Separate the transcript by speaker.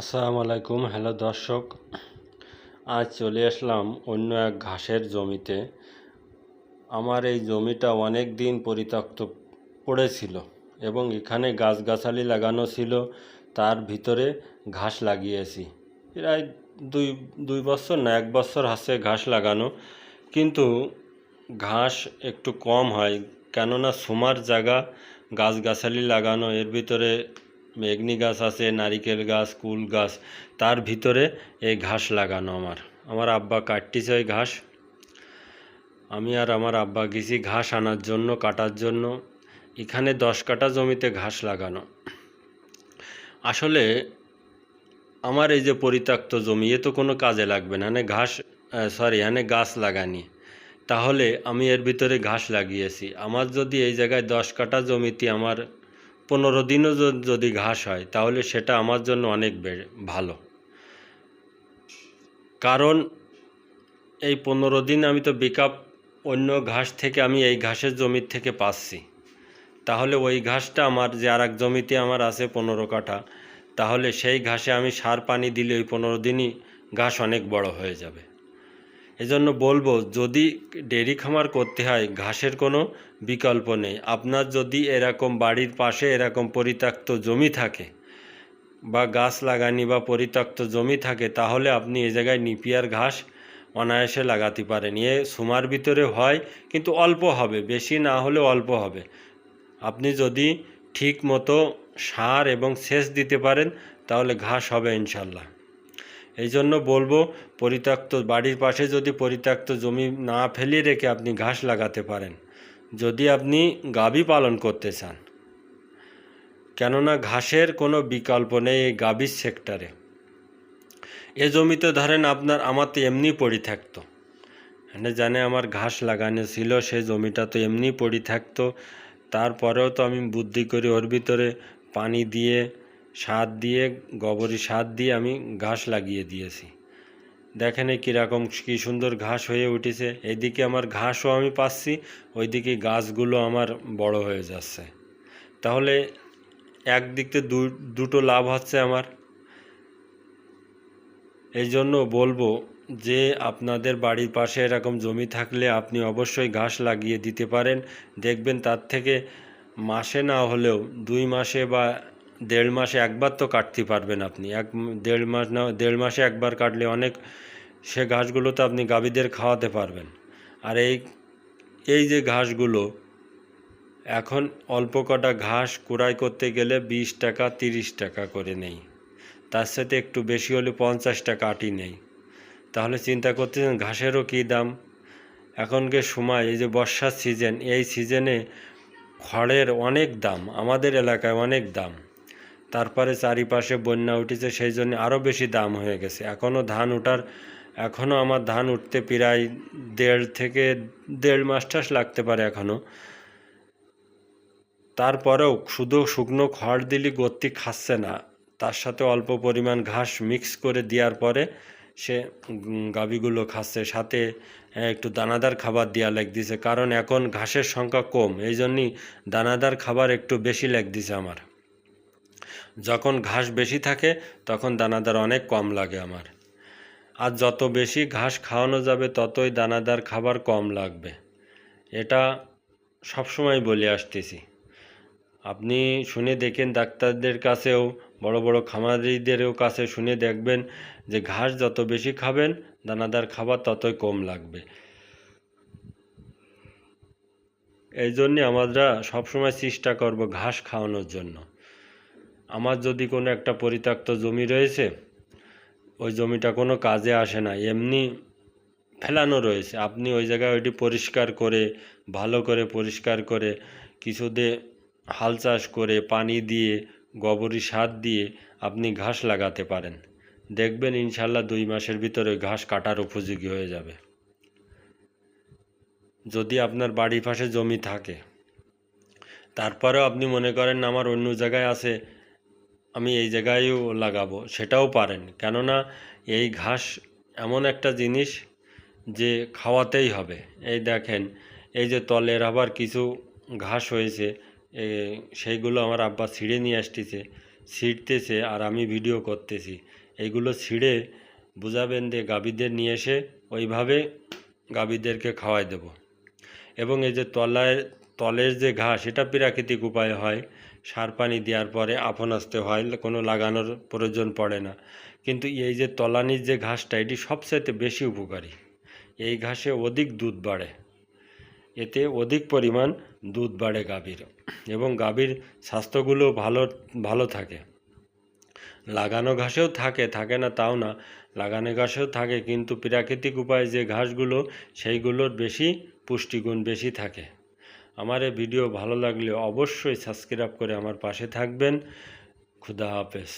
Speaker 1: আসসালামু আলাইকুম। হ্যালো দর্শক, আজ চলে আসলাম অন্য এক ঘাসের জমিতে। আমার এই জমিটা অনেক দিন পরিত্যক্ত পড়েছিল এবং এখানে গাছগাছালি লাগানো ছিল, তার ভিতরে ঘাস লাগিয়েছি। প্রায় দুই দুই বছর না, এক বছর হাসে ঘাস লাগানো, কিন্তু ঘাস একটু কম হয়। কেননা সুমার জায়গা গাছগাছালি লাগানো, এর ভিতরে মেগনি গাছ আছে, নারিকেল গাছ, কুল গাছ, তার ভিতরে এই ঘাস লাগানো আমার। আমার আব্বা কাটতিছে ওই ঘাস। আমি আর আমার আব্বা গেছি ঘাস আনার জন্য, কাটার জন্য। এখানে দশ কাটা জমিতে ঘাস লাগানো। আসলে আমার এই যে পরিত্যক্ত জমি, এ তো কোনো কাজে লাগবে না। এখানে ঘাস সরি এখানে গাছ লাগানি। তাহলে আমি এর ভিতরে ঘাস লাগিয়েছি। আমার যদি এই জায়গায় দশ কাটা জমিতে আমার পনেরো দিনও যদি ঘাস হয়, তাহলে সেটা আমার জন্য অনেক ভালো। কারণ এই পনেরো দিন আমি তো বেকআপ অন্য ঘাস থেকে আমি এই ঘাসের জমির থেকে পাচ্ছি। তাহলে ওই ঘাসটা আমার, যে আর এক জমিতে আমার আছে পনেরো কাঠা, তাহলে সেই ঘাসে আমি সার পানি দিলে ওই পনেরো দিনই ঘাস অনেক বড় হয়ে যাবে। এজন্য বলব, যদি ডেরি খামার করতে হয়, ঘাসের কোনো বিকল্প নেই। আপনার যদি এরকম বাড়ির পাশে এরকম পরিত্যক্ত জমি থাকে বা গাছ লাগানি বা পরিত্যক্ত জমি থাকে, তাহলে আপনি এ জায়গায় নিপিয়ার ঘাস অনায়াসে লাগাতে পারেন। এ সুমার ভিতরে হয়, কিন্তু অল্প হবে, বেশি না হলে অল্প হবে। আপনি যদি ঠিক মতো সার এবং সেচ দিতে পারেন, তাহলে ঘাস হবে ইনশাল্লাহ। এই জন্য বলব, পরিত্যক্ত বাড়ির পাশে যদি পরিত্যক্ত জমি না ফেলিয়ে রেখে আপনি ঘাস লাগাতে পারেন, যদি আপনি গাভী পালন করতে চান। কেননা ঘাসের কোনো বিকল্প নেই এই গাভীর সেক্টরে। এ জমিতে ধরেন আপনার, আমার তো এমনি পড়ে থাকতো মানে জানে আমার ঘাস লাগানো ছিল সেই জমিটা তো এমনি পড়ে থাকতো তারপরেও তো আমি বুদ্ধি করি ওর ভিতরে পানি দিয়ে সার দিয়ে গোবরী সার দিয়ে আমি ঘাস লাগিয়ে দিয়েছি। দেখেন এই কীরকম কী সুন্দর ঘাস হয়ে উঠেছে। এইদিকে আমার ঘাসও আমি পাচ্ছি, ওইদিকে গাছগুলো আমার বড় হয়ে যাচ্ছে। তাহলে একদিক থেকে দুটো লাভ হচ্ছে আমার। এই জন্য বলব যে আপনাদের বাড়ির পাশে এরকম জমি থাকলে আপনি অবশ্যই ঘাস লাগিয়ে দিতে পারেন। দেখবেন তার থেকে মাসে না হলেও দুই মাসে বা দেড় মাসে একবার তো কাটতে পারবেন আপনি। এক দেড় মাস না, দেড় মাসে একবার কাটলে অনেক সে ঘাসগুলো তো আপনি গাভীদের খাওয়াতে পারবেন। আর এই এই যে ঘাসগুলো, এখন অল্প কটা ঘাস কুড়াই করতে গেলে বিশ টাকা, তিরিশ টাকা করে নেই। তার সাথে একটু বেশি হলে পঞ্চাশ টাকা আটি নেই। তাহলে চিন্তা করতেছেন ঘাসেরও কী দাম? এখনকার সময় এই যে বর্ষার সিজন এই সিজনে খড়ের অনেক দাম, আমাদের এলাকায় অনেক দাম। তারপরে চারিপাশে বন্যা উঠেছে, সেই জন্য আরও বেশি দাম হয়ে গেছে। এখনও ধান ওঠার এখনও আমার ধান উঠতে প্রায় দেড় থেকে দেড় মাস টাস লাগতে পারে এখনও তারপরেও শুধু শুকনো খড় দিলে গত্তি খাচ্ছে না। তার সাথে অল্প পরিমাণ ঘাস মিক্স করে দেওয়ার পরে সে গাভীগুলো খাচ্ছে। সাথে একটু দানাদার খাবার দেওয়া লাগতেছে, কারণ এখন ঘাসের সংখ্যা কম। এই জন্যই দানাদার খাবার একটু বেশি লাগতেছে আমার। যখন ঘাস বেশি থাকে, তখন দানাদার অনেক কম লাগে আমার। আর যত বেশি ঘাস খাওয়ানো যাবে, ততই দানাদার খাবার কম লাগবে। এটা সবসময় বলে আসতেছি। আপনি শুনে দেখেন, ডাক্তারদের কাছেও, বড় বড় খামারিদেরও কাছে শুনে দেখবেন যে ঘাস যত বেশি খাবেন, দানাদার খাবার ততই কম লাগবে। এই জন্যে আমরা সবসময় চেষ্টা করব ঘাস খাওয়ানোর জন্য। আমার যদি কোনো একটা পরিত্যক্ত জমি রয়েছে, ওই জমিটা কোনো কাজে আসে না, এমনি ফেলানো রয়েছে। আপনি ওই জায়গায় ওইটি পরিষ্কার করে, ভালো করে পরিষ্কার করে, কিছুতে হাল চাষ করে, পানি দিয়ে গোবরী সার দিয়ে আপনি ঘাস লাগাতে পারেন। দেখবেন ইনশাল্লাহ দুই মাসের ভিতরে ঘাস কাটার উপযোগী হয়ে যাবে। যদি আপনার বাড়ির পাশে জমি থাকে, তারপরেও আপনি মনে করেন আমার অন্য জায়গায় আছে আমি এই জায়গায়ও লাগাবো, সেটাও পারেন। কেননা এই ঘাস এমন একটা জিনিস যে খাওয়াতেই হবে। এই দেখেন, এই যে তলের আবার কিছু ঘাস হয়েছে সেইগুলো আমার আব্বা ছিঁড়ে নিয়ে আসতেছে, ছিঁড়তেছে আর আমি ভিডিও করতেছি। এইগুলো ছিঁড়ে বুঝাবেন যে গাভীদের নিয়ে এসে ওইভাবে গাভীদেরকে খাওয়াই দেব। এবং এই যে তলায়, তলের যে ঘাস, এটা প্রাকৃতিক উপায়ে হয়। সার পানি দেওয়ার পরে আপন আসতে হয়, কোনো লাগানোর প্রয়োজন পড়ে না। কিন্তু এই যে তলানির যে ঘাসটা, এটি সবচাইতে বেশি উপকারী। এই ঘাসে অধিক দুধ বাড়ে। এতে অধিক পরিমাণ দুধ বাড়ে গাভীর এবং গাভীর স্বাস্থ্যগুলো ভালো ভালো থাকে। লাগানো ঘাসেও থাকে থাকে না তাও না। লাগানো ঘাসেও থাকে, কিন্তু প্রাকৃতিক উপায়ে যে ঘাসগুলো, সেইগুলোর বেশি পুষ্টিগুণ বেশি থাকে। আমার এই ভিডিও ভালো লাগলে অবশ্যই সাবস্ক্রাইব করে আমার পাশে থাকবেন। খুদা হাফেজ।